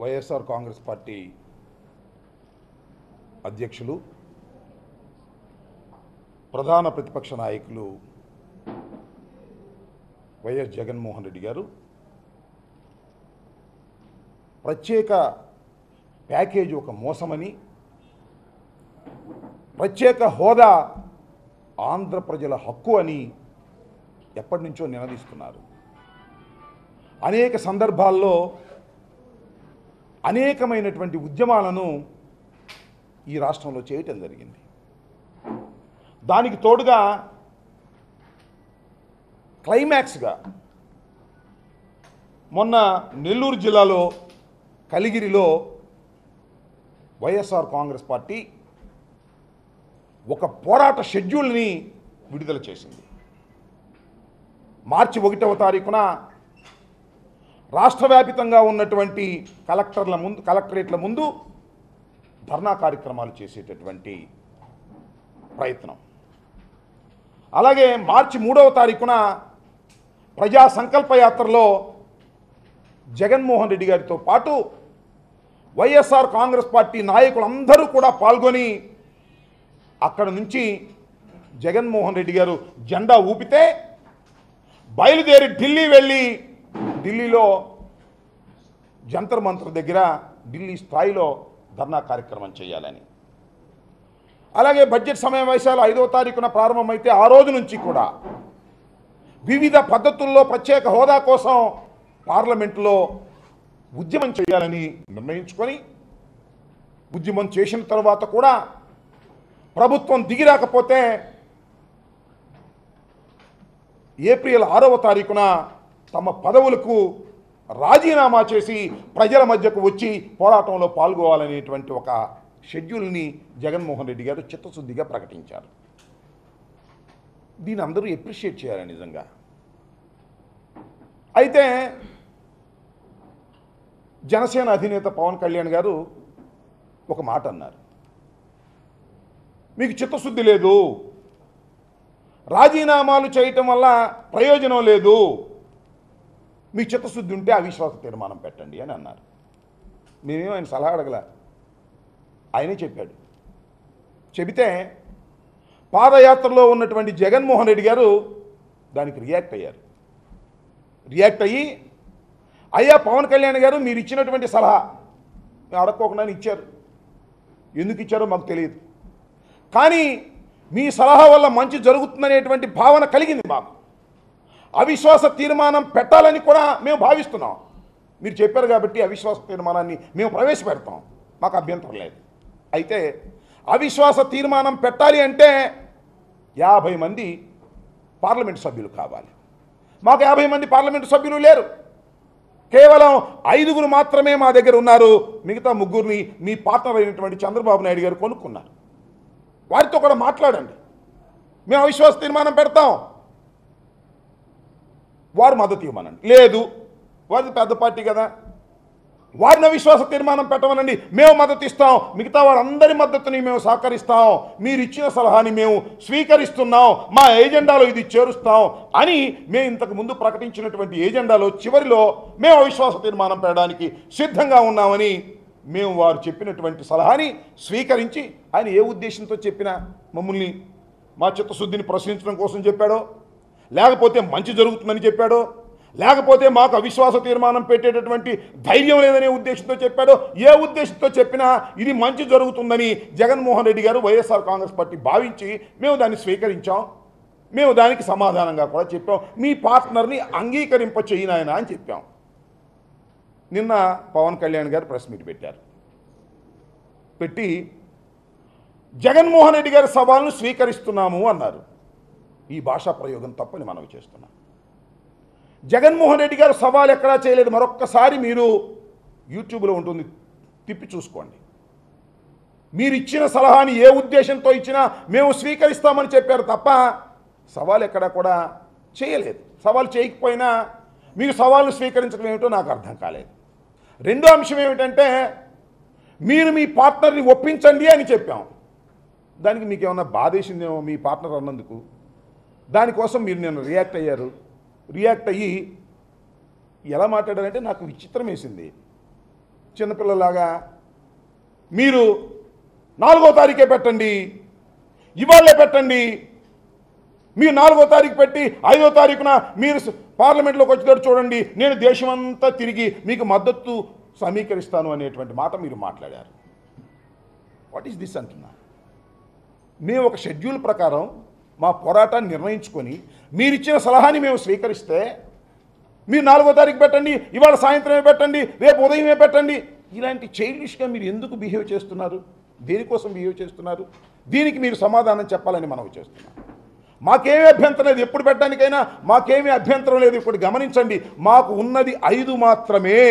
YSR Congress party అధ్యక్షులు ప్రధాన ప్రతిపక్ష నాయకులు వైఎస్ జగన్మోహన్ రెడ్డి గారు. ప్రత్యేక ప్యాకేజ్ ఒక మోసమని ప్రత్యేక హోదా ఆంధ్ర ప్రజల హక్కు అని ఎప్పటి నుంచో నినదిస్తున్నారు అనేక సందర్భాల్లో అనేకమైనటువంటి ఉద్యమాలను ఈ రాష్ట్రంలో చేయటం జరిగింది. దానికి తోడుగా క్లైమాక్స్గా మొన్న నెల్లూరు జిల్లాలో కలిగిరిలో వైఎస్ఆర్ కాంగ్రెస్ పార్టీ ఒక పోరాట షెడ్యూల్ని విడుదల చేసింది. మార్చి ఒకటవ తారీఖున రాష్ట్ర వ్యాపితంగా ఉన్నటువంటి కలెక్టర్ల ముందు కలెక్టరేట్ల ముందు ధర్నా కార్యక్రమాలు చేసేటటువంటి ప్రయత్నం. అలాగే మార్చి మూడవ తారీఖున ప్రజా సంకల్ప యాత్రలో జగన్మోహన్ రెడ్డి గారితో పాటు వైఎస్ఆర్ కాంగ్రెస్ పార్టీ నాయకులందరూ కూడా పాల్గొని అక్కడ నుంచి జగన్మోహన్ రెడ్డి గారు జెండా ఊపితే బయలుదేరి ఢిల్లీ వెళ్ళి ఢిల్లీలో జంతర్ మంత్ర దగ్గర ఢిల్లీ స్థాయిలో ధర్నా కార్యక్రమం చేయాలని. అలాగే బడ్జెట్ సమావేశాలు ఐదవ తారీఖున ప్రారంభమైతే ఆ రోజు నుంచి కూడా వివిధ పద్ధతుల్లో ప్రత్యేక హోదా కోసం పార్లమెంటులో ఉద్యమం చేయాలని నిర్ణయించుకొని ఉద్యమం చేసిన తర్వాత కూడా ప్రభుత్వం దిగిరాకపోతే ఏప్రిల్ ఆరవ తారీఖున తమ పదవులకు రాజీనామా చేసి ప్రజల మధ్యకు వచ్చి పోరాటంలో పాల్గొవాలనేటువంటి ఒక షెడ్యూల్ని జగన్మోహన్ రెడ్డి గారు చిత్తశుద్ధిగా ప్రకటించారు. దీని అందరూ ఎప్రిషియేట్ చేయాలి నిజంగా. అయితే జనసేన అధినేత పవన్ కళ్యాణ్ గారు ఒక మాట అన్నారు. మీకు చిత్తశుద్ధి లేదు. రాజీనామాలు చేయటం వల్ల ప్రయోజనం లేదు. మీ చిత్తశుద్ధి ఉంటే అవిశ్వాస తీర్మానం పెట్టండి అని అన్నారు. మేమేం ఆయన సలహా అడగల? ఆయనే చెప్పాడు. చెబితే పాదయాత్రలో ఉన్నటువంటి జగన్మోహన్ రెడ్డి గారు దానికి రియాక్ట్ అయ్యారు. రియాక్ట్ అయ్యి అయ్యా పవన్ కళ్యాణ్ గారు మీరు ఇచ్చినటువంటి సలహా. మేము అడక్కోకుండా ఇచ్చారు. ఎందుకు ఇచ్చారో మాకు తెలియదు. కానీ మీ సలహా వల్ల మంచి జరుగుతుందనేటువంటి భావన కలిగింది మాకు. అవిశ్వాస తీర్మానం పెట్టాలని కూడా మేము భావిస్తున్నాం. మీరు చెప్పారు కాబట్టి అవిశ్వాస తీర్మానాన్ని మేము ప్రవేశపెడతాం. మాకు అభ్యంతరం లేదు. అయితే అవిశ్వాస తీర్మానం పెట్టాలి అంటే యాభై మంది పార్లమెంటు సభ్యులు కావాలి. మాకు యాభై మంది పార్లమెంటు సభ్యులు లేరు. కేవలం ఐదుగురు మాత్రమే మా దగ్గర ఉన్నారు. మిగతా ముగ్గురిని మీ పార్ట్నర్ అయినటువంటి చంద్రబాబు నాయుడు గారు కొనుక్కున్నారు. వారితో కూడా మాట్లాడండి. మేము అవిశ్వాస తీర్మానం పెడతాం. వారు మద్దతు ఇవ్వమనండి లేదు వారిది పెద్ద పార్టీ కదా. వారిని అవిశ్వాస తీర్మానం పెట్టమనండి. మేము మద్దతు ఇస్తాం. మిగతా వారందరి మద్దతుని మేము సహకరిస్తాం. మీరు ఇచ్చిన సలహాని మేము స్వీకరిస్తున్నాం. మా ఏజెండాలో ఇది చేరుస్తాం అని మేము ఇంతకు ముందు ప్రకటించినటువంటి ఏజెండాలో చివరిలో మేము అవిశ్వాస తీర్మానం పెట్టడానికి సిద్ధంగా ఉన్నామని మేము వారు చెప్పినటువంటి సలహాని స్వీకరించి ఆయన ఏ ఉద్దేశంతో చెప్పినా మమ్మల్ని మా చిత్తశుద్ధిని ప్రశ్నించడం కోసం చెప్పాడో లేకపోతే మంచి జరుగుతుందని చెప్పాడో లేకపోతే మాకు అవిశ్వాస తీర్మానం పెట్టేటటువంటి ధైర్యం లేదనే ఉద్దేశంతో చెప్పాడో ఏ ఉద్దేశంతో చెప్పినా ఇది మంచి జరుగుతుందని జగన్మోహన్ రెడ్డి గారు వైఎస్ఆర్ కాంగ్రెస్ పార్టీ భావించి మేము దాన్ని స్వీకరించాం. మేము దానికి సమాధానంగా కూడా చెప్పాం. మీ పార్ట్నర్ని అంగీకరింప చేయనాయన అని చెప్పాం. నిన్న పవన్ కళ్యాణ్ గారు ప్రెస్ మీట్ పెట్టారు. పెట్టి జగన్మోహన్ రెడ్డి గారి సవాల్ను స్వీకరిస్తున్నాము అన్నారు. ఈ భాషా ప్రయోగం తప్పని మనవి చేస్తున్నాం. జగన్మోహన్ రెడ్డి గారు సవాల్ ఎక్కడా చేయలేదు. మరొక్కసారి మీరు యూట్యూబ్లో ఉంటుంది తిప్పి చూసుకోండి. మీరు ఇచ్చిన సలహాని ఏ ఉద్దేశంతో ఇచ్చినా మేము స్వీకరిస్తామని చెప్పారు తప్ప సవాల్ ఎక్కడా కూడా చేయలేదు. సవాల్ చేయకపోయినా మీరు సవాల్ను స్వీకరించడం ఏమిటో నాకు అర్థం కాలేదు. రెండో అంశం ఏమిటంటే మీరు మీ పార్ట్నర్ని ఒప్పించండి అని చెప్పాం. దానికి మీకు ఏమన్నా బాధేసిందేమో మీ పార్ట్నర్ అన్నందుకు. దానికోసం మీరు నేను రియాక్ట్ అయ్యారు. రియాక్ట్ అయ్యి ఎలా మాట్లాడారంటే నాకు విచిత్రం వేసింది. చిన్నపిల్లలాగా మీరు నాలుగో తారీఖే పెట్టండి ఇవాళే పెట్టండి మీరు నాలుగో తారీఖు పెట్టి ఐదో తారీఖున మీరు పార్లమెంట్లోకి వచ్చేటట్టు చూడండి. నేను దేశమంతా తిరిగి మీకు మద్దతు సమీకరిస్తాను అనేటువంటి మాట మీరు మాట్లాడారు. వాట్ ఈస్ దిస్ అంటున్నా? మేము ఒక షెడ్యూల్ ప్రకారం మా పోరాటాన్ని నిర్ణయించుకొని మీరిచ్చిన సలహాని మేము స్వీకరిస్తే మీరు నాలుగో తారీఖు పెట్టండి ఇవాళ సాయంత్రమే పెట్టండి రేపు ఉదయమే పెట్టండి. ఇలాంటి చైల్డిష్గా మీరు ఎందుకు బిహేవ్ చేస్తున్నారు? దేనికోసం బిహేవ్ చేస్తున్నారు? దీనికి మీరు సమాధానం చెప్పాలని మనం చేస్తున్నాం. మాకేమీ అభ్యంతరం లేదు. ఎప్పుడు పెట్టడానికైనా మాకేమీ అభ్యంతరం లేదు. ఇప్పుడు గమనించండి మాకు ఉన్నది ఐదు మాత్రమే.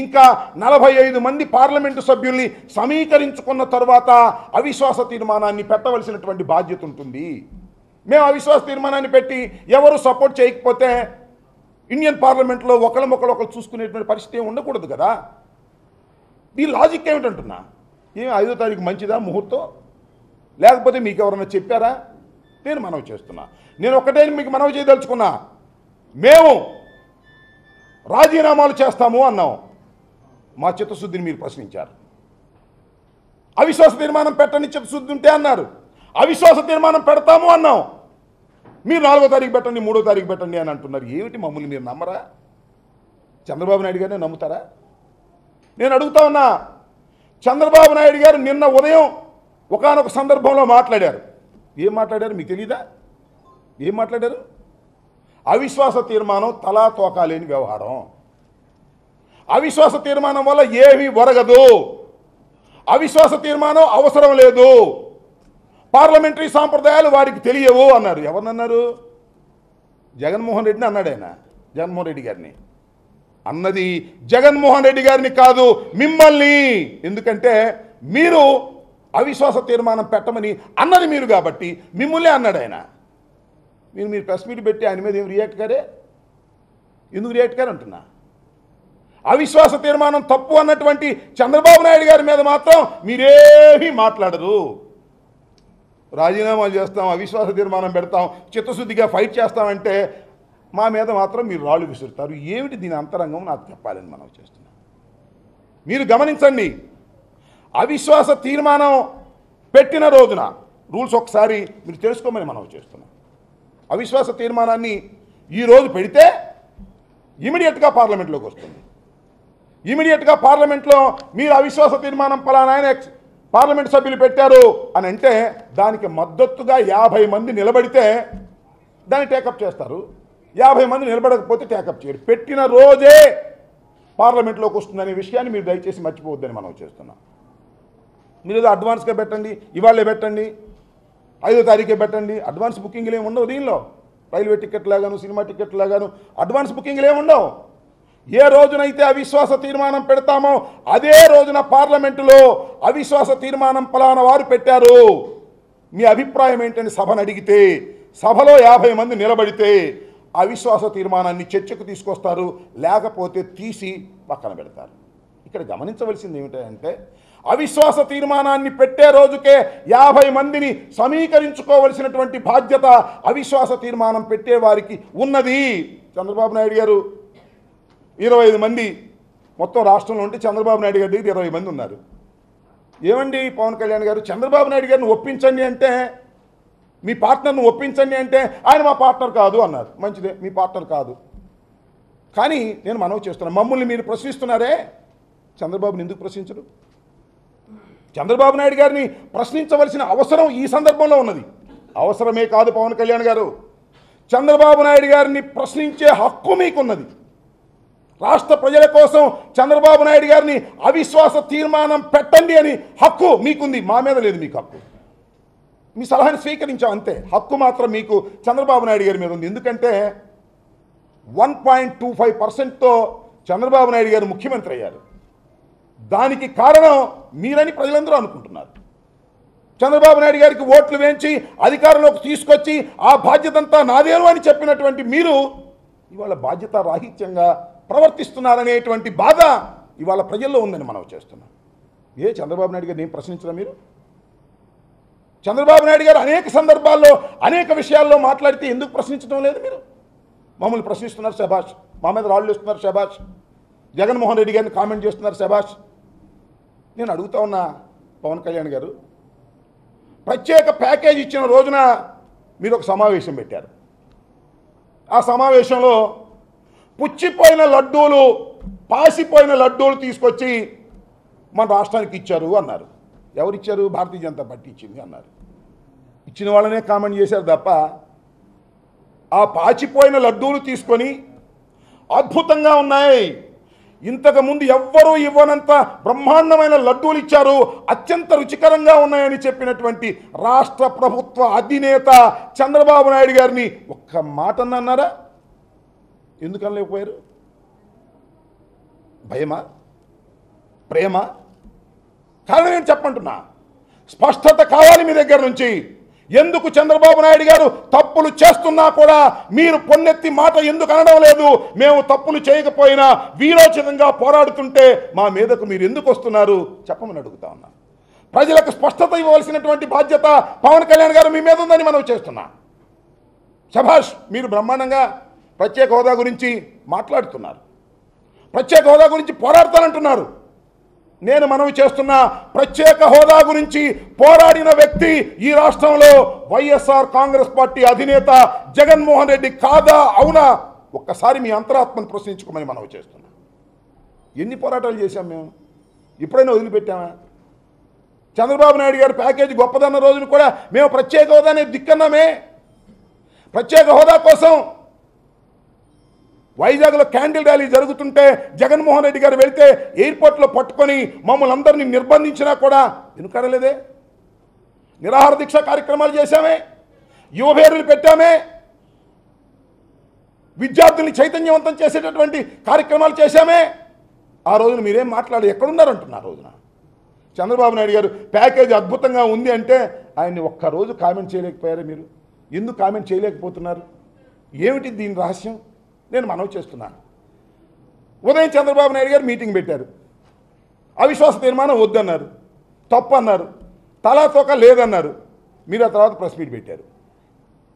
ఇంకా నలభై ఐదు మంది పార్లమెంటు సభ్యుల్ని సమీకరించుకున్న తర్వాత అవిశ్వాస తీర్మానాన్ని పెట్టవలసినటువంటి బాధ్యత ఉంటుంది. మేము అవిశ్వాస తీర్మానాన్ని పెట్టి ఎవరు సపోర్ట్ చేయకపోతే ఇండియన్ పార్లమెంట్లో ఒకళ్ళ మొక్కలు ఒకరు చూసుకునేటువంటి పరిస్థితి ఉండకూడదు కదా. ఈ లాజిక్ ఏమిటంటున్నా? ఏం ఐదో తారీఖు మంచిదా ముహూర్తం? లేకపోతే మీకు ఎవరన్నా చెప్పారా? నేను మనవి చేస్తున్నా. నేను ఒకటే మీకు మనవి చేయదలుచుకున్నా. మేము రాజీనామాలు చేస్తాము అన్నాం. మా చిత్తశుద్ధిని మీరు ప్రశ్నించారు. అవిశ్వాస తీర్మానం పెట్టని చిత్తశుద్ధి ఉంటే అన్నారు. అవిశ్వాస తీర్మానం పెడతాము అన్నాం. మీరు నాలుగో తారీఖు పెట్టండి మూడో తారీఖు పెట్టండి అని అంటున్నారు. ఏమిటి మమ్మల్ని మీరు నమ్మరా? చంద్రబాబు నాయుడు గారినే నమ్ముతారా? నేను అడుగుతా ఉన్నా. చంద్రబాబు నాయుడు గారు నిన్న ఉదయం ఒకానొక సందర్భంలో మాట్లాడారు. ఏం మాట్లాడారు? మీకు తెలీదా? ఏం మాట్లాడారు? అవిశ్వాస తీర్మానం తలా తోకాలేని వ్యవహారం. అవిశ్వాస తీర్మానం వల్ల ఏమీ ఒరగదు. అవిశ్వాస తీర్మానం అవసరం లేదు. పార్లమెంటరీ సాంప్రదాయాలు వారికి తెలియవు అన్నారు. ఎవరినన్నారు? జగన్మోహన్ రెడ్డిని అన్నాడు ఆయన జగన్మోహన్ రెడ్డి గారిని. అన్నది జగన్మోహన్ రెడ్డి గారిని కాదు మిమ్మల్ని. ఎందుకంటే మీరు అవిశ్వాస తీర్మానం పెట్టమని అన్నది మీరు కాబట్టి మిమ్మల్నే అన్నాడు ఆయన. మీరు మీరు ప్రెస్ మీట్ పెట్టి ఆయన మీద ఏం రియాక్ట్ కారే ఎందుకు రియాక్ట్ కారు అంటున్నా? అవిశ్వాస తీర్మానం తప్పు అన్నటువంటి చంద్రబాబు నాయుడు గారి మీద మాత్రం మీరేమీ మాట్లాడరు. రాజీనామాలు చేస్తాం అవిశ్వాస తీర్మానం పెడతాం చిత్తశుద్ధిగా ఫైట్ చేస్తామంటే మా మీద మాత్రం మీరు రాళ్ళు విసురుతారు. ఏమిటి దీని అంతరంగం? నాకు చెప్పాలని మనం చేస్తున్నాం. మీరు గమనించండి అవిశ్వాస తీర్మానం పెట్టిన రోజున రూల్స్ ఒకసారి మీరు తెలుసుకోమని మనం చేస్తున్నాం. అవిశ్వాస తీర్మానాన్ని ఈ రోజు పెడితే ఇమీడియట్గా పార్లమెంట్లోకి వస్తుంది. ఇమీడియట్గా పార్లమెంట్లో మీరు అవిశ్వాస తీర్మానం పలానాయన పార్లమెంట్ సభ్యులు పెట్టారు అని అంటే దానికి మద్దతుగా యాభై మంది నిలబడితే దాన్ని టేకప్ చేస్తారు. యాభై మంది నిలబడకపోతే టేకప్ చేయరు. పెట్టిన రోజే పార్లమెంట్లోకి వస్తుందనే విషయాన్ని మీరు దయచేసి మర్చిపోవద్దని మనం చేస్తున్నాం. మీరు ఏదో అడ్వాన్స్గా పెట్టండి ఇవాళే పెట్టండి ఐదో తారీఖే పెట్టండి. అడ్వాన్స్ బుకింగ్లు ఏమి ఉండవు దీనిలో. రైల్వే టికెట్ లాగాను సినిమా టికెట్ లాగాను అడ్వాన్స్ బుకింగ్లు ఏమి ఉండవు. ఏ రోజునైతే అవిశ్వాస తీర్మానం పెడతామో అదే రోజున పార్లమెంటులో అవిశ్వాస తీర్మానం పలానా వారు పెట్టారు. మీ అభిప్రాయం ఏంటని సభను అడిగితే సభలో యాభై మంది నిలబడితే అవిశ్వాస తీర్మానాన్ని చర్చకు తీసుకొస్తారు లేకపోతే తీసి పక్కన పెడతారు. ఇక్కడ గమనించవలసింది ఏమిటంటే అవిశ్వాస తీర్మానాన్ని పెట్టే రోజుకే యాభై మందిని సమీకరించుకోవలసినటువంటి బాధ్యత అవిశ్వాస తీర్మానం పెట్టే వారికి ఉన్నది. చంద్రబాబు నాయుడు గారు ఇరవై ఐదు మంది మొత్తం రాష్ట్రంలో ఉంటే చంద్రబాబు నాయుడు గారి దగ్గర ఇరవై మంది ఉన్నారు. ఏమండి పవన్ కళ్యాణ్ గారు? చంద్రబాబు నాయుడు గారిని ఒప్పించండి అంటే మీ పార్ట్నర్ను ఒప్పించండి అంటే ఆయన మా పార్ట్నర్ కాదు అన్నారు. మంచిదే మీ పార్ట్నర్ కాదు. కానీ నేను మనవి చేస్తున్నాను మమ్మల్ని మీరు ప్రశ్నిస్తున్నారే? చంద్రబాబుని ఎందుకు ప్రశ్నించరు? చంద్రబాబు నాయుడు గారిని ప్రశ్నించవలసిన అవసరం ఈ సందర్భంలో ఉన్నది. అవసరమే కాదు పవన్ కళ్యాణ్ గారు. చంద్రబాబు నాయుడు గారిని ప్రశ్నించే హక్కు మీకున్నది. రాష్ట్ర ప్రజల కోసం చంద్రబాబు నాయుడు గారిని అవిశ్వాస తీర్మానం పెట్టండి అని హక్కు మీకుంది. మా మీద లేదు మీకు హక్కు. మీ సలహాని స్వీకరించాం అంతే. హక్కు మాత్రం మీకు చంద్రబాబు నాయుడు గారి మీద ఉంది. ఎందుకంటే వన్ పాయింట్ టూ ఫైవ్ పర్సెంట్తో చంద్రబాబు నాయుడు గారు ముఖ్యమంత్రి అయ్యారు. దానికి కారణం మీరని ప్రజలందరూ అనుకుంటున్నారు. చంద్రబాబు నాయుడు గారికి ఓట్లు వేయించి అధికారంలోకి తీసుకొచ్చి ఆ బాధ్యతంతా నాదేను అని చెప్పినటువంటి మీరు ఇవాళ బాధ్యత రాహిత్యంగా ప్రవర్తిస్తున్నారనేటువంటి బాధ ఇవాళ ప్రజల్లో ఉందని మనం చేస్తున్నాం. ఏ చంద్రబాబు నాయుడు గారిని ఏం ప్రశ్నించరా మీరు? చంద్రబాబు నాయుడు గారు అనేక సందర్భాల్లో అనేక విషయాల్లో మాట్లాడితే ఎందుకు ప్రశ్నించడం లేదు మీరు? మమ్మల్ని ప్రశ్నిస్తున్నారు శభాష్. మా మీద రాళ్ళు ఇస్తున్నారు శభాష్. జగన్మోహన్ రెడ్డి గారిని కామెంట్ చేస్తున్నారు శభాష్. నేను అడుగుతా ఉన్నా పవన్ కళ్యాణ్ గారు ప్రత్యేక ప్యాకేజ్ ఇచ్చిన రోజున మీరు ఒక సమావేశం పెట్టారు. ఆ సమావేశంలో పుచ్చిపోయిన లడ్డూలు పాసిపోయిన లడ్డూలు తీసుకొచ్చి మన రాష్ట్రానికి ఇచ్చారు అన్నారు. ఎవరిచ్చారు? భారతీయ జనతా పార్టీ ఇచ్చింది అన్నారు. ఇచ్చిన వాళ్ళనే కామెంట్ చేశారు తప్ప ఆ పాచిపోయిన లడ్డూలు తీసుకొని అద్భుతంగా ఉన్నాయి. ఇంతకు ముందు ఎవ్వరూ ఇవ్వనంత బ్రహ్మాండమైన లడ్డూలు ఇచ్చారు. అత్యంత రుచికరంగా ఉన్నాయని చెప్పినటువంటి రాష్ట్ర ప్రభుత్వ అధినేత చంద్రబాబు నాయుడు గారిని ఒక్క మాట అన్నారా? ఎందుకనలేకపోయారు భయమా? ప్రేమ? కాదని నేను చెప్పంటున్నా స్పష్టత కావాలి మీ దగ్గర నుంచి. ఎందుకు చంద్రబాబు నాయుడు గారు తప్పులు చేస్తున్నా కూడా మీరు పొన్నెత్తి మాట ఎందుకు అనడం లేదు? మేము తప్పులు చేయకపోయినా వీరోచితంగా పోరాడుతుంటే మా మీదకు మీరు ఎందుకు వస్తున్నారు? చెప్పమని అడుగుతా ఉన్నా. ప్రజలకు స్పష్టత ఇవ్వవలసినటువంటి బాధ్యత పవన్ కళ్యాణ్ గారు మీ మీద ఉందని మనం చేస్తున్నా. శభాష్ మీరు బ్రహ్మాండంగా ప్రత్యేక హోదా గురించి మాట్లాడుతున్నారు. ప్రత్యేక హోదా గురించి పోరాడతానంటున్నారు. నేను మనవి చేస్తున్న ప్రత్యేక హోదా గురించి పోరాడిన వ్యక్తి ఈ రాష్ట్రంలో వైఎస్ఆర్ కాంగ్రెస్ పార్టీ అధినేత జగన్మోహన్ రెడ్డి కాదా? అవునా? ఒక్కసారి మీ అంతరాత్మను ప్రశ్నించుకోమని మనవి చేస్తున్నా. ఎన్ని పోరాటాలు చేశాం మేము? ఇప్పుడైనా వదిలిపెట్టామా? చంద్రబాబు నాయుడు గారి ప్యాకేజీ గొప్పదన్న రోజున కూడా మేము ప్రత్యేక హోదానే దిక్కన్నామే. ప్రత్యేక హోదా కోసం వైజాగ్లో క్యాండిల్ ర్యాలీ జరుగుతుంటే జగన్మోహన్ రెడ్డి గారు వెళితే ఎయిర్పోర్ట్లో పట్టుకొని మమ్మల్ని అందరినీ నిర్బంధించినా కూడా వెనుకడలేదే. నిరాహార దీక్ష కార్యక్రమాలు చేశామే. యువభేరులు పెట్టామే. విద్యార్థుల్ని చైతన్యవంతం చేసేటటువంటి కార్యక్రమాలు చేశామే. ఆ రోజున మీరేం మాట్లాడి ఎక్కడున్నారంటున్నారు ఆ రోజున. చంద్రబాబు నాయుడు గారు ప్యాకేజ్ అద్భుతంగా ఉంది అంటే ఆయన్ని ఒక్కరోజు కామెంట్ చేయలేకపోయారు మీరు? ఎందుకు కామెంట్ చేయలేకపోతున్నారు? ఏమిటి దీని రహస్యం? నేను మనవి చేస్తున్నాను. ఉదయం చంద్రబాబు నాయుడు గారు మీటింగ్ పెట్టారు. అవిశ్వాస తీర్మానం వద్దన్నారు. తప్పు అన్నారు తలాతోక లేదన్నారు. మీరు ఆ తర్వాత ప్రెస్ మీట్ పెట్టారు.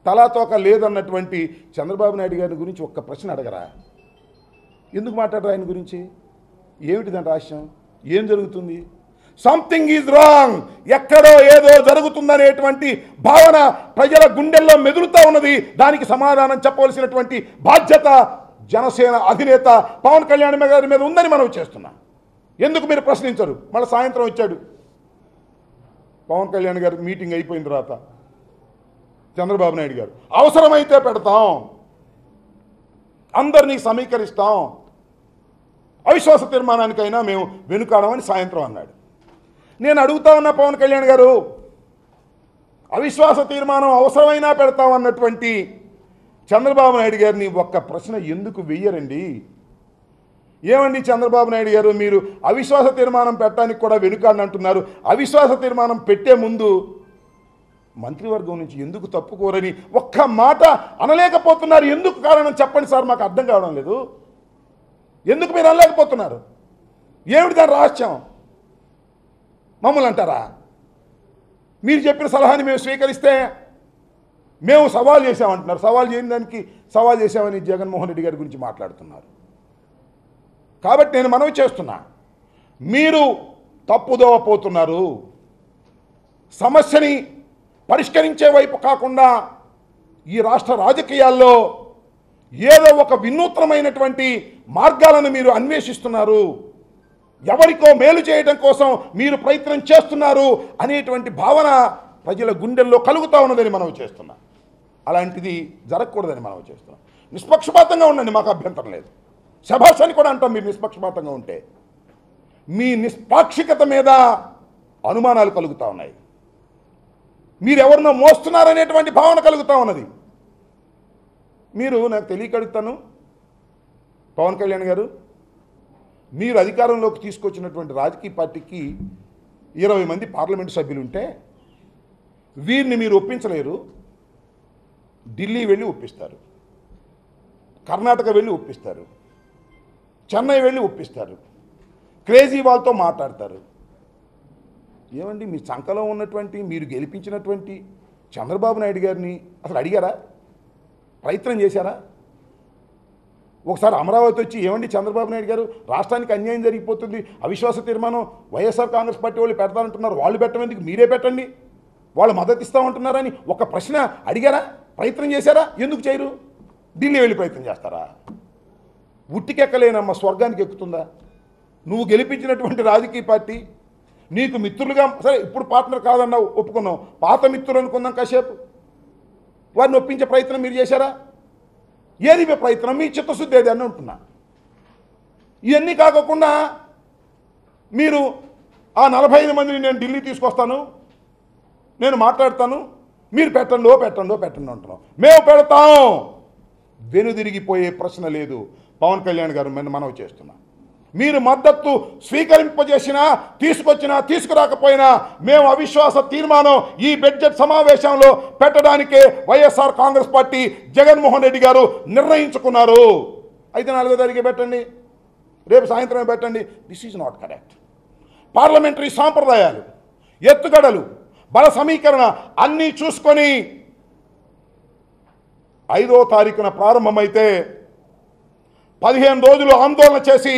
తలాతోక లేదన్నటువంటి చంద్రబాబు నాయుడు గారి గురించి ఒక్క ప్రశ్న అడగరా? ఎందుకు మాట్లాడరు ఆయన గురించి? ఏమిటి దాని రహస్యం? ఏం జరుగుతుంది? సంథింగ్ ఈజ్ రాంగ్ ఎక్కడో ఏదో జరుగుతుందనేటువంటి భావన ప్రజల గుండెల్లో మెదులుతూ ఉన్నది. దానికి సమాధానం చెప్పవలసినటువంటి బాధ్యత జనసేన అధినేత పవన్ కళ్యాణ్ గారి మీద ఉందని మనం చేస్తున్నాం. ఎందుకు మీరు ప్రశ్నించరు? మళ్ళీ సాయంత్రం వచ్చాడు. పవన్ కళ్యాణ్ గారి మీటింగ్ అయిపోయిన తర్వాత చంద్రబాబు నాయుడు గారు అవసరమైతే పెడతాం. అందరినీ సమీకరిస్తాం. అవిశ్వాస తీర్మానానికైనా మేము వెనుకాడమని సాయంత్రం అన్నాడు. నేను అడుగుతా ఉన్నా పవన్ కళ్యాణ్ గారు అవిశ్వాస తీర్మానం అవసరమైనా పెడతామన్నటువంటి చంద్రబాబు నాయుడు గారిని ఒక్క ప్రశ్న ఎందుకు వెయ్యరండి ఏమండి చంద్రబాబు నాయుడు గారు మీరు అవిశ్వాస తీర్మానం పెట్టడానికి కూడా వెనుకాడని అంటున్నారు. అవిశ్వాస తీర్మానం పెట్టే ముందు మంత్రివర్గం నుంచి ఎందుకు తప్పుకోరని ఒక్క మాట అనలేకపోతున్నారు. ఎందుకు కారణం చెప్పండి సార్ మాకు అర్థం కావడం లేదు. ఎందుకు మీరు అనలేకపోతున్నారు? ఏమిటి దాని రహస్యం? మమ్మల్ని అంటారా? మీరు చెప్పిన సలహాని మేము స్వీకరిస్తే మేము సవాల్ చేసామంటున్నారు సవాల్ చేయని దానికి సవాల్ చేసామని జగన్మోహన్ రెడ్డి గారి గురించి మాట్లాడుతున్నారు. కాబట్టి నేను మనవి చేస్తున్నా. మీరు తప్పుదోవ పోతున్నారు. సమస్యని పరిష్కరించే వైపు కాకుండా ఈ రాష్ట్ర రాజకీయాల్లో ఏదో ఒక వినూత్నమైనటువంటి మార్గాలను మీరు అన్వేషిస్తున్నారు. ఎవరికో మేలు చేయడం కోసం మీరు ప్రయత్నం చేస్తున్నారు అనేటువంటి భావన ప్రజల గుండెల్లో కలుగుతా ఉన్నదని మనం చేస్తున్నాం. అలాంటిది జరగకూడదని మనం చేస్తున్నాం. నిష్పక్షపాతంగా ఉండండి మాకు అభ్యంతరం లేదు. శభాష్ అని కూడా అంటాం మీరు నిష్పక్షపాతంగా ఉంటే. మీ నిష్పాక్షికత మీద అనుమానాలు కలుగుతూ ఉన్నాయి. మీరు ఎవరినో మోస్తున్నారనేటువంటి భావన కలుగుతూ ఉన్నది. మీరు నాకు తెలియకడుగుతాను పవన్ కళ్యాణ్ గారు మీరు అధికారంలోకి తీసుకొచ్చినటువంటి రాజకీయ పార్టీకి ఇరవై మంది పార్లమెంటు సభ్యులు ఉంటే వీరిని మీరు ఒప్పించలేరు. ఢిల్లీ వెళ్ళి ఒప్పిస్తారు. కర్ణాటక వెళ్ళి ఒప్పిస్తారు. చెన్నై వెళ్ళి ఒప్పిస్తారు. క్రేజీ వాళ్ళతో మాట్లాడతారు. ఏమండి మీ చంకలో ఉన్నటువంటి మీరు గెలిపించినటువంటి చంద్రబాబు నాయుడు గారిని అసలు అడిగారా? ప్రయత్నం చేశారా? ఒకసారి అమరావతి వచ్చి ఏమండి చంద్రబాబు నాయుడు గారు? రాష్ట్రానికి అన్యాయం జరిగిపోతుంది అవిశ్వాస తీర్మానం వైఎస్ఆర్ కాంగ్రెస్ పార్టీ వాళ్ళు పెడతానంటున్నారు వాళ్ళు పెట్టమేందుకు మీరే పెట్టండి? వాళ్ళు మద్దతు ఇస్తామంటున్నారని ఒక ప్రశ్న అడిగారా? ప్రయత్నం చేశారా? ఎందుకు చేయరు? ఢిల్లీ వెళ్ళి ప్రయత్నం చేస్తారా? ఉట్టికెక్కలేనమ్మ స్వర్గానికి ఎక్కుతుందా? నువ్వు గెలిపించినటువంటి రాజకీయ పార్టీ నీకు మిత్రులుగా సరే ఇప్పుడు పార్ట్నర్ కాదన్నావు ఒప్పుకున్నావు. పాత మిత్రులు అనుకుందాం కాసేపు. వారిని ఒప్పించే ప్రయత్నం మీరు చేశారా? ఏది మీ ప్రయత్నం మీ చిత్తశుద్ధి ఏది అని అంటున్నా. ఇవన్నీ కాకుండా మీరు ఆ నలభై ఐదు మందిని నేను ఢిల్లీ తీసుకొస్తాను నేను మాట్లాడతాను మీరు పెట్టండో పెట్టండో పెట్టండి అంటున్నాం. మేము పెడతాం. వెనుదిరిగిపోయే ప్రశ్న లేదు. పవన్ కళ్యాణ్ గారు మన మనవి చేస్తున్నాం మీరు మద్దతు స్వీకరింపజేసినా తీసుకొచ్చినా తీసుకురాకపోయినా మేము అవిశ్వాస తీర్మానం ఈ బడ్జెట్ సమావేశంలో పెట్టడానికే YSR Congress party Jaganmohan Reddy గారు నిర్ణయించుకున్నారు. అయితే నాలుగో తారీఖు పెట్టండి. రేపు సాయంత్రమే పెట్టండి. This is not correct parliamentary సాంప్రదాయాలు ఎత్తుగడలు బల సమీకరణ అన్నీ చూసుకొని ఐదో తారీఖున ప్రారంభమైతే పదిహేను రోజులు ఆందోళన చేసి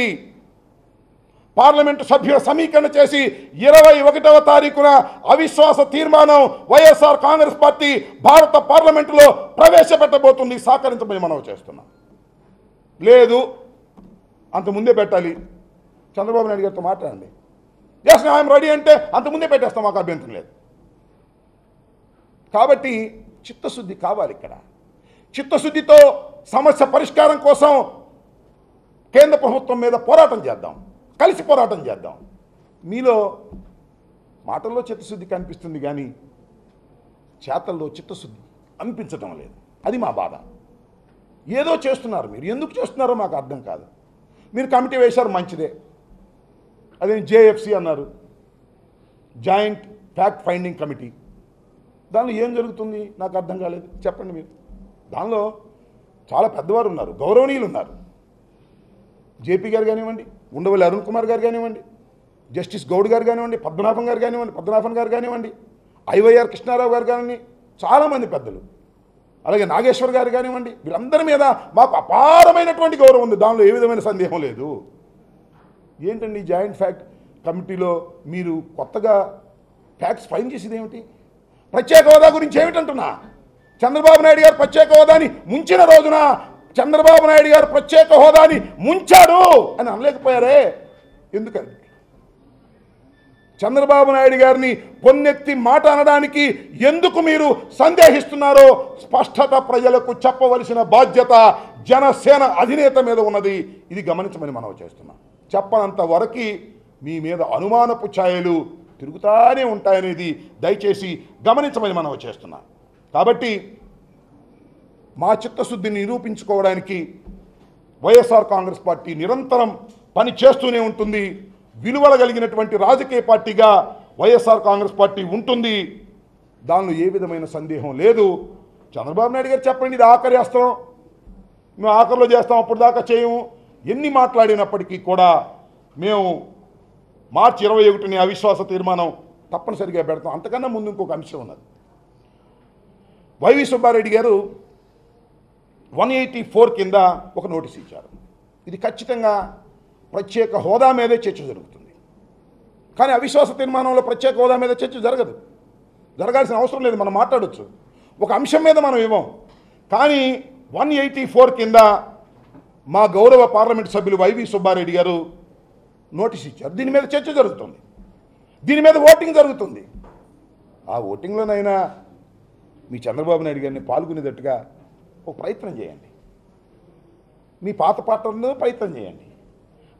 పార్లమెంటు సభ్యుల సమీకరణ చేసి ఇరవై ఒకటవ తారీఖున అవిశ్వాస తీర్మానం వైఎస్ఆర్ కాంగ్రెస్ పార్టీ భారత పార్లమెంటులో ప్రవేశపెట్టబోతుంది. సహకరించమని మనం చేస్తున్నాం. లేదు అంత ముందే పెట్టాలి. చంద్రబాబు నాయుడు గారితో మాట్లాడండి. ఎస్ ఆయన రెడీ అంటే అంత ముందే పెట్టేస్తాం మాకు అభ్యంతరం లేదు. కాబట్టి చిత్తశుద్ధి కావాలి ఇక్కడ. చిత్తశుద్ధితో సమస్య పరిష్కారం కోసం కేంద్ర ప్రభుత్వం మీద పోరాటం చేద్దాం. కలిసి పోరాటం చేద్దాం. మీలో మాటల్లో చిత్తశుద్ధి కనిపిస్తుంది కానీ చేతల్లో చిత్తశుద్ధి అనిపించటం లేదు. అది మా బాధ. ఏదో చేస్తున్నారు మీరు. ఎందుకు చేస్తున్నారో మాకు అర్థం కాదు. మీరు కమిటీ వేశారు మంచిదే. అదే జేఎఫ్సి అన్నారు. Joint fact finding committee. దానిలో ఏం జరుగుతుంది? నాకు అర్థం కాలేదు. చెప్పండి మీరు. దానిలో చాలా పెద్దవారు ఉన్నారు. గౌరవనీయులు ఉన్నారు. జేపీ గారు కానివ్వండి ఉండవల్లి అరుణ్ కుమార్ గారు కానివ్వండి జస్టిస్ గౌడ్ గారు కానివ్వండి పద్మనాభం గారు కానివ్వండి పద్మనాభన్ గారు కానివ్వండి ఐవైఆర్ కృష్ణారావు గారు కానివ్వండి చాలామంది పెద్దలు. అలాగే నాగేశ్వర్ గారు కానివ్వండి వీళ్ళందరి మీద మాకు అపారమైనటువంటి గౌరవం ఉంది. దానిలో ఏ విధమైన సందేహం లేదు. ఏంటండి జాయింట్ ఫ్యాక్ట్? కమిటీలో మీరు కొత్తగా ఫ్యాక్ట్స్ ఫైన్ చేసేది ఏమిటి? ప్రత్యేక హోదా గురించి ఏమిటంటున్నా? చంద్రబాబు నాయుడు గారు ప్రత్యేక హోదాని ముంచిన రోజున చంద్రబాబు నాయుడు గారు ప్రత్యేక హోదాని ముంచాడు అని అనలేకపోయారే? ఎందుకని? చంద్రబాబు నాయుడు గారిని పొన్నెత్తి మాట అనడానికి ఎందుకు మీరు సందేహిస్తున్నారో స్పష్టత ప్రజలకు చెప్పవలసిన బాధ్యత జనసేన అధినేత మీద ఉన్నది. ఇది గమనించమని మనం చేస్తున్నాం. చెప్పనంత వరకు మీ మీద అనుమానపు ఛాయలు తిరుగుతానే ఉంటాయనేది దయచేసి గమనించమని మనం చేస్తున్నాం. కాబట్టి మా చిత్తశుద్ధిని నిరూపించుకోవడానికి వైఎస్ఆర్ కాంగ్రెస్ పార్టీ నిరంతరం పని చేస్తూనే ఉంటుంది. విలువల కలిగినటువంటి రాజకీయ పార్టీగా వైఎస్ఆర్ కాంగ్రెస్ పార్టీ ఉంటుంది. దానిలో ఏ విధమైన సందేహం లేదు. చంద్రబాబు నాయుడు గారు చెప్పండి ఇది ఆఖరి అస్త్రం. మేము ఆఖరిలో చేస్తాం అప్పుడు దాకా చేయము. ఎన్ని మాట్లాడినప్పటికీ కూడా మేము మార్చి ఇరవై ఒకటిని అవిశ్వాస తీర్మానం తప్పనిసరిగా పెడతాం. అంతకన్నా ముందు ఇంకొక అంశం ఉన్నది. వైవి సుబ్బారెడ్డి గారు వన్ ఎయిటీ ఫోర్ కింద ఒక నోటీస్ ఇచ్చారు. ఇది ఖచ్చితంగా ప్రత్యేక హోదా మీదే చర్చ జరుగుతుంది. కానీ అవిశ్వాస తీర్మానంలో ప్రత్యేక హోదా మీద చర్చ జరగదు. జరగాల్సిన అవసరం లేదు మనం మాట్లాడొచ్చు. ఒక అంశం మీద మనం ఇవ్వం. కానీ వన్ ఎయిటీ ఫోర్ కింద మా గౌరవ పార్లమెంట్ సభ్యులు వైవి సుబ్బారెడ్డి గారు నోటీస్ ఇచ్చారు. దీని మీద చర్చ జరుగుతుంది. దీని మీద ఓటింగ్ జరుగుతుంది. ఆ ఓటింగ్లోనైనా మీ చంద్రబాబు నాయుడు గారిని పాల్గొనేటట్టుగా ఒక ప్రయత్నం చేయండి. మీ పాత పాటలను ప్రయత్నం చేయండి.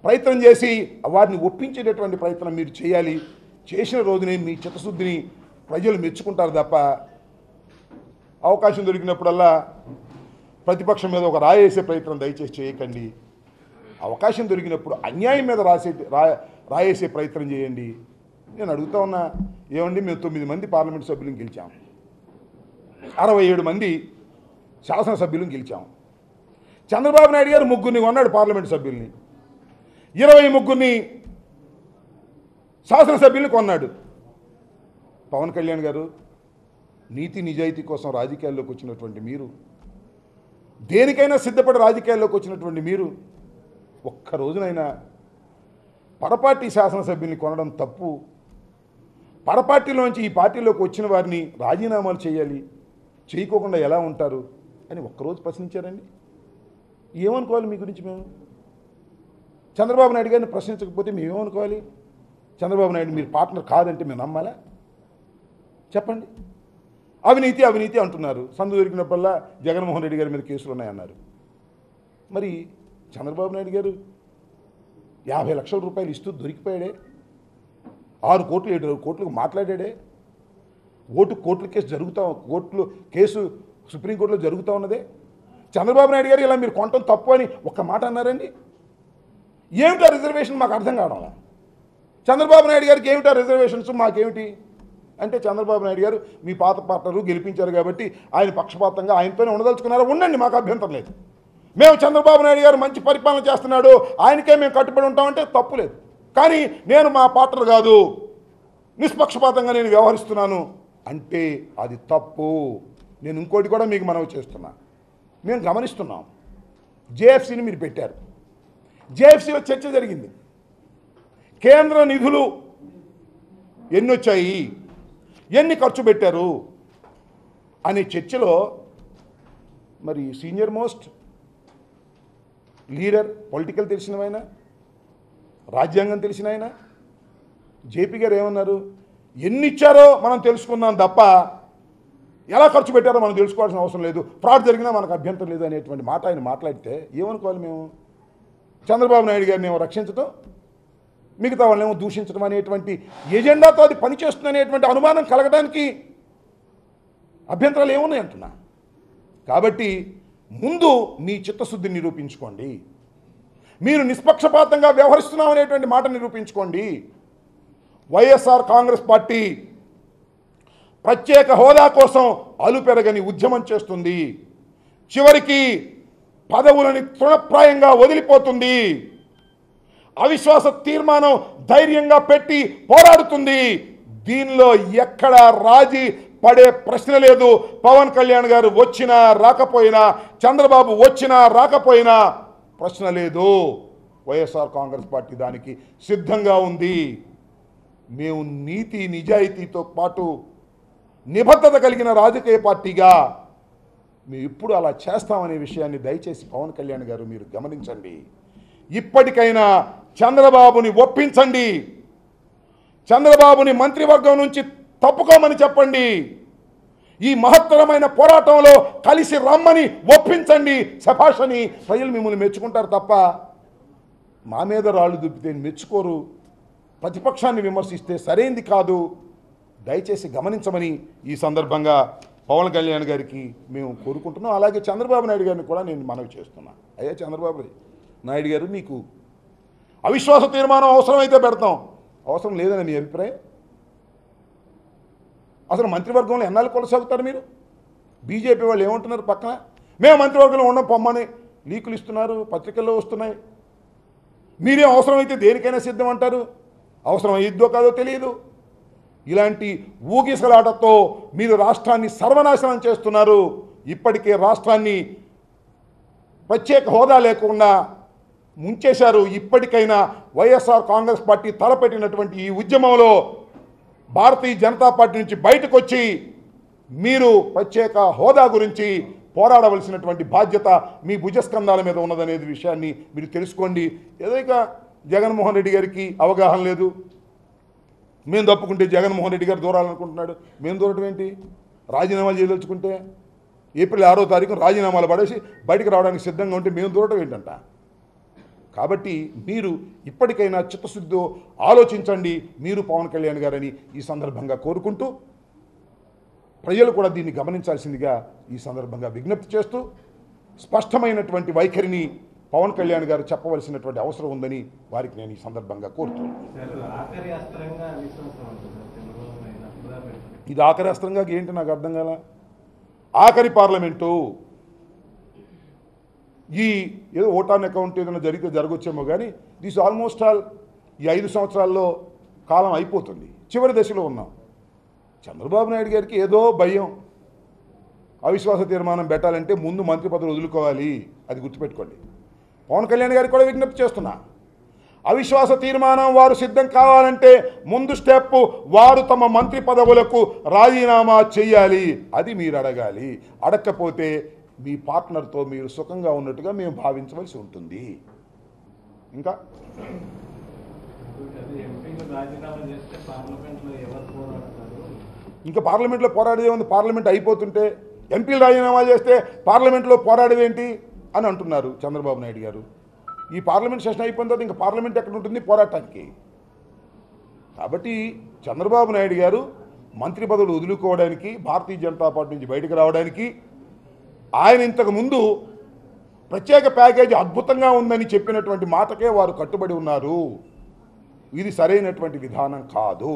ప్రయత్నం చేసి వారిని ఒప్పించేటటువంటి ప్రయత్నం మీరు చేయాలి. చేసిన రోజునే మీ చిత్తశుద్ధిని ప్రజలు మెచ్చుకుంటారు తప్ప అవకాశం దొరికినప్పుడల్లా ప్రతిపక్షం మీద ఒక రాయేసే ప్రయత్నం దయచేసి చేయకండి. అవకాశం దొరికినప్పుడు అన్యాయం మీద రాసే రాయేసే ప్రయత్నం చేయండి. నేను అడుగుతా ఉన్నా ఏమండి మేము తొమ్మిది మంది పార్లమెంట్ సభ్యులను గెలిచాం. అరవై ఏడు మంది శాసనసభ్యులను గెలిచాం. చంద్రబాబు నాయుడు గారు ముగ్గురిని కొన్నాడు పార్లమెంట్ సభ్యుల్ని. ఇరవై ముగ్గురిని శాసనసభ్యుల్ని కొన్నాడు. పవన్ కళ్యాణ్ గారు నీతి నిజాయితీ కోసం రాజకీయాల్లోకి వచ్చినటువంటి మీరు దేనికైనా సిద్ధపడి రాజకీయాల్లోకి వచ్చినటువంటి మీరు ఒక్క రోజునైనా పరపార్టీ శాసనసభ్యుల్ని కొనడం తప్పు. పరపార్టీలోంచి ఈ పార్టీలోకి వచ్చిన వారిని రాజీనామాలు చేయాలి. చేయకోకుండా ఎలా ఉంటారు? అని ఒక్కరోజు ప్రశ్నించారండి. ఏమనుకోవాలి మీ గురించి మేము? చంద్రబాబు నాయుడు గారిని ప్రశ్నించకపోతే మేము ఏమనుకోవాలి? చంద్రబాబు నాయుడు మీరు పార్ట్నర్ కాదంటే మేము నమ్మాలా? చెప్పండి. అవినీతి అవినీతి అంటున్నారు. సందు దొరికినప్పుడల్లా జగన్మోహన్ రెడ్డి గారి మీద కేసులు ఉన్నాయన్నారు. మరి చంద్రబాబు నాయుడు గారు యాభై లక్షల రూపాయలు ఇస్తూ దొరికిపోయాడే? ఆరు కోట్లు ఏడు కోట్లకు మాట్లాడాడే? ఓటు కోట్ల కేసు జరుగుతా కోట్లు కేసు సుప్రీంకోర్టులో జరుగుతూ ఉన్నదే? చంద్రబాబు నాయుడు గారు ఇలా మీరు కొనటం తప్పు అని ఒక్క మాట అన్నారండి? ఏమిటా రిజర్వేషన్ మాకు అర్థం కావడం? చంద్రబాబు నాయుడు గారికి ఏమిటా రిజర్వేషన్స్? మాకేమిటి? అంటే చంద్రబాబు నాయుడు గారు మీ పాత పార్టీలు గెలిపించారు కాబట్టి ఆయన పక్షపాతంగా ఆయనతోనే ఉండదలుచుకున్నారా? ఉండండి మాకు అభ్యంతరం లేదు. మేము చంద్రబాబు నాయుడు గారు మంచి పరిపాలన చేస్తున్నాడు ఆయనకే మేము కట్టుబడి ఉంటామంటే తప్పు లేదు. కానీ నేను మా పాటలు కాదు. నిష్పక్షపాతంగా నేను వ్యవహరిస్తున్నాను. అంటే అది తప్పు. నేను ఇంకోటి కూడా మీకు మనవి చేస్తున్నా. మేము గమనిస్తున్నాం. జేఎఫ్సీని మీరు పెట్టారు. జేఎఫ్సీలో చర్చ జరిగింది. కేంద్ర నిధులు ఎన్ని వచ్చాయి? ఎన్ని ఖర్చు పెట్టారు? అనే చర్చలో మరి సీనియర్ మోస్ట్ లీడర్ పొలిటికల్ తెలిసిన ఆయన రాజ్యాంగం తెలిసిన ఆయన జేపీ గారు ఏమన్నారు? ఎన్ని ఇచ్చారో మనం తెలుసుకుందాం తప్ప ఎలా ఖర్చు పెట్టారో మనం తెలుసుకోవాల్సిన అవసరం లేదు. ఫ్రాడ్ జరిగినా మనకు అభ్యంతరం లేదు అనేటువంటి మాట ఆయన మాట్లాడితే ఏమనుకోవాలి మేము? చంద్రబాబు నాయుడు గారిని మేము రక్షించడం మిగతా వాళ్ళేమో దూషించడం అనేటువంటి ఎజెండాతో అది పనిచేస్తుంది అనేటువంటి అనుమానం కలగడానికి అభ్యంతరాలు ఏమున్నాయి అంటున్నా? కాబట్టి ముందు మీ చిత్తశుద్ధిని నిరూపించుకోండి. మీరు నిష్పక్షపాతంగా వ్యవహరిస్తున్నాం అనేటువంటి మాట నిరూపించుకోండి. వైఎస్ఆర్ కాంగ్రెస్ పార్టీ ప్రత్యేక హోదా కోసం అలుపెరగని ఉద్యమం చేస్తుంది. చివరికి పదవులని తృణప్రాయంగా వదిలిపోతుంది. అవిశ్వాస తీర్మానం ధైర్యంగా పెట్టి పోరాడుతుంది. దీనిలో ఎక్కడ రాజీ పడే ప్రశ్న లేదు. పవన్ కళ్యాణ్ గారు వచ్చినా రాకపోయినా చంద్రబాబు వచ్చినా రాకపోయినా ప్రశ్న లేదు. వైఎస్ఆర్ కాంగ్రెస్ పార్టీ దానికి సిద్ధంగా ఉంది. మేము నీతి నిజాయితీతో పాటు నిబద్ధత కలిగిన రాజకీయ పార్టీగా మేము ఇప్పుడు అలా చేస్తామనే విషయాన్ని దయచేసి పవన్ కళ్యాణ్ గారు మీరు గమనించండి. ఇప్పటికైనా చంద్రబాబుని ఒప్పించండి. చంద్రబాబుని మంత్రివర్గం నుంచి తప్పుకోమని చెప్పండి. ఈ మహత్తరమైన పోరాటంలో కలిసి రమ్మని ఒప్పించండి. శభాషని ప్రజలు మిమ్మల్ని మెచ్చుకుంటారు తప్ప మా మీద రాళ్ళు దుబ్బితే మెచ్చుకోరు. ప్రతిపక్షాన్ని విమర్శిస్తే సరైంది కాదు. దయచేసి గమనించమని ఈ సందర్భంగా పవన్ కళ్యాణ్ గారికి మేము కోరుకుంటున్నాం. అలాగే చంద్రబాబు నాయుడు గారిని కూడా నేను మనవి చేస్తున్నాను అయ్యా చంద్రబాబు నాయుడు గారు మీకు అవిశ్వాస తీర్మానం అవసరమైతే పెడతాం. అవసరం లేదని మీ అభిప్రాయం? అసలు మంత్రివర్గంలో ఎన్నాళ్ళు కొనసాగుతారు మీరు? బీజేపీ వాళ్ళు ఏమంటున్నారు పక్కన? మేము మంత్రివర్గంలో ఉన్న పొమ్మని. లీకులు ఇస్తున్నారు పత్రికల్లో వస్తున్నాయి. మీరే అవసరమైతే దేనికైనా సిద్ధం అంటారు? అవసరం అయ్యిద్దో కాదో తెలియదు. ఇలాంటి ఊగిసలాటతో మీరు రాష్ట్రాన్ని సర్వనాశనం చేస్తున్నారు. ఇప్పటికే రాష్ట్రాన్ని ప్రత్యేక హోదా లేకుండా ముంచేశారు. ఇప్పటికైనా వైఎస్ఆర్ కాంగ్రెస్ పార్టీ తలపెట్టినటువంటి ఈ ఉద్యమంలో భారతీయ జనతా పార్టీ నుంచి బయటకు వచ్చి మీరు ప్రత్యేక హోదా గురించి పోరాడవలసినటువంటి బాధ్యత మీ భుజస్కంధాల మీద ఉన్నదనేది విషయాన్ని మీరు తెలుసుకోండి. ఏదైనా జగన్మోహన్ రెడ్డి గారికి అవగాహన లేదు. మేము తప్పుకుంటే జగన్మోహన్ రెడ్డి గారు దూరాలనుకుంటున్నాడు. మేము దూరటం ఏంటి? రాజీనామాలు చేయదలుచుకుంటే ఏప్రిల్ ఆరో తారీఖు రాజీనామాలు పడేసి బయటకు రావడానికి సిద్ధంగా ఉంటే మేము దూరటం ఏంటంట? కాబట్టి మీరు ఇప్పటికైనా చిత్తశుద్ధితో ఆలోచించండి. మీరు పవన్ కళ్యాణ్ గారని ఈ సందర్భంగా కోరుకుంటూ ప్రజలు కూడా దీన్ని గమనించాల్సిందిగా ఈ సందర్భంగా విజ్ఞప్తి చేస్తూ స్పష్టమైనటువంటి వైఖరిని పవన్ కళ్యాణ్ గారు చెప్పవలసినటువంటి అవసరం ఉందని వారికి నేను ఈ సందర్భంగా కోరుతున్నాను. ఇది ఆఖరి అస్త్రంగా ఏంటి నాకు అర్థం కాల? ఆఖరి పార్లమెంటు ఈ ఏదో ఓటాన్ అకౌంట్ ఏదైనా జరిగితే జరగొచ్చేమో కానీ దిస్ ఆల్మోస్ట్ ఆల్ ఈ ఐదు సంవత్సరాల్లో కాలం అయిపోతుంది. చివరి దశలో ఉన్నాం. చంద్రబాబు నాయుడు గారికి ఏదో భయం. అవిశ్వాస తీర్మానం పెట్టాలంటే ముందు మంత్రి పదవులు వదులుకోవాలి. అది గుర్తుపెట్టుకోండి. పవన్ కళ్యాణ్ గారికి కూడా విజ్ఞప్తి చేస్తున్నా. అవిశ్వాస తీర్మానం వారు సిద్ధం కావాలంటే ముందు స్టెప్ వారు తమ మంత్రి పదవులకు రాజీనామా చేయాలి అది మీరు అడగాలి. అడగకపోతే మీ పార్ట్నర్తో మీరు సుఖంగా ఉన్నట్టుగా మేము భావించవలసి ఉంటుంది. ఇంకా? ఇంకా పార్లమెంట్లో పోరాడేది ఉంది పార్లమెంట్ అయిపోతుంటే ఎంపీలు రాజీనామా చేస్తే పార్లమెంట్లో పోరాడేది ఏంటి? అని అంటున్నారు చంద్రబాబు నాయుడు గారు. ఈ పార్లమెంట్ సెషన్ అయిపోయిన తర్వాత ఇంకా పార్లమెంట్ ఎక్కడ ఉంటుంది? పోరాటానికి. కాబట్టి చంద్రబాబు నాయుడు గారు మంత్రి పదవులు వదులుకోవడానికి భారతీయ జనతా పార్టీ నుంచి బయటకు రావడానికి ఆయన ఇంతకు ముందు ప్రత్యేక ప్యాకేజీ అద్భుతంగా ఉందని చెప్పినటువంటి మాటకే వారు కట్టుబడి ఉన్నారు. ఇది సరైనటువంటి విధానం కాదు.